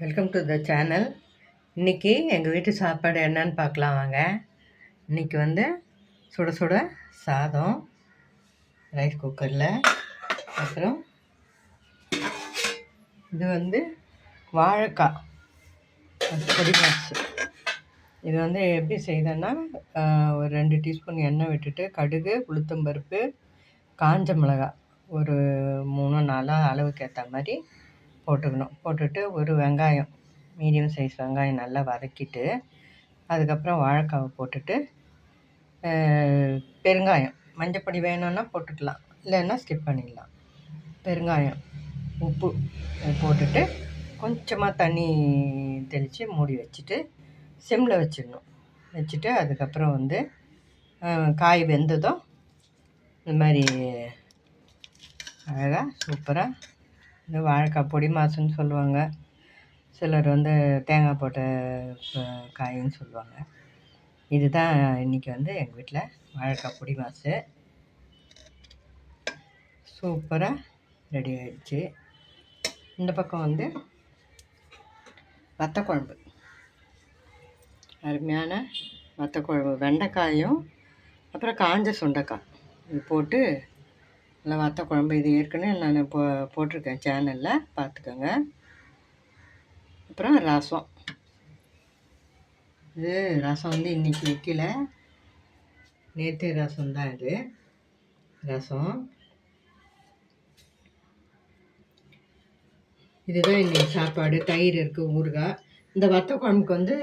Welcome to the channel இன்றைக்கி எங்கள் வீட்டு சாப்பாடு என்னன்னு பார்க்கலாம் வாங்க. இன்றைக்கி வந்து சுட சுட சாதம் ரைஸ் குக்கரில் அப்புறம் இது வந்து வாழைக்காய். பொடி மாசு இது வந்து எப்படி செய்தேன்னா ஒரு ரெண்டு டீஸ்பூன் எண்ணெய் விட்டுட்டு கடுகு உளுத்தம்பருப்பு காஞ்ச மிளகாய். ஒரு மூணு நாலாக அளவுக்கு ஏற்ற மாதிரி போட்டுக்கணும். போட்டுட்டு ஒரு வெங்காயம் மீடியம் சைஸ் வெங்காயம் நல்லா வதக்கிட்டு அதுக்கப்புறம் வாழைக்காவை போட்டுட்டு பெருங்காயம். மஞ்சப்பொடி வேணும்னா போட்டுக்கலாம். இல்லைன்னா ஸ்கிப் பண்ணிடலாம். பெருங்காயம் உப்பு போட்டுட்டு கொஞ்சமாக தண்ணி தெளித்து மூடி வச்சுட்டு சிம்மில் வச்சிடணும். வச்சுட்டு அதுக்கப்புறம் வந்து காய் வெந்ததும் இந்த மாதிரி அழகாக சூப்பராக இந்த வாழைக்காய் பொடி மாசுன்னு சொல்லுவாங்க. சிலர் வந்து தேங்காய் போட்ட காயின்னு சொல்லுவாங்க. இதுதான் இன்றைக்கி வந்து எங்கள் வீட்டில் வாழைக்காய் பொடி மாசு. சூப்பராக ரெடி ஆகிடுச்சு இந்த பக்கம் வந்து வத்த குழம்பு அருமையான வத்த குழம்பு வெண்டைக்காயும் அப்புறம் காஞ்ச சுண்டைக்காய். இது போட்டு நல்லா வத்த குழம்பு இது ஏற்கனவே நான் போ போட்டிருக்கேன் சேனலில் பார்த்துக்கோங்க. அப்புறம் ரசம். இது ரசம் வந்து இன்றைக்கி வைக்கல. நேற்று ரசம் தான் இது. ரசம். இதுதான் இன்றைக்கி சாப்பாடு. தயிர் இருக்குது ஊறுகாய். இந்த வத்த குழம்புக்கு வந்து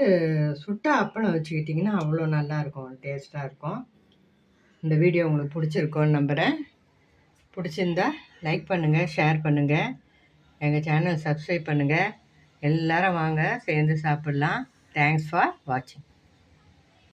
சுட்ட அப்பளம் வச்சுக்கிட்டிங்கன்னா அவ்வளோ நல்லாயிருக்கும் டேஸ்ட்டாக இருக்கும். இந்த வீடியோ உங்களுக்கு பிடிச்சிருக்கோன்னு நம்புகிறேன் பிடிச்சிருந்தா லைக் பண்ணுங்கள் ஷேர் பண்ணுங்கள் எங்கள் சேனல் சப்ஸ்கிரைப் பண்ணுங்கள் எல்லாரும் வாங்க சேர்ந்து சாப்பிட்லாம். தேங்க்ஸ் ஃபார் வாட்சிங்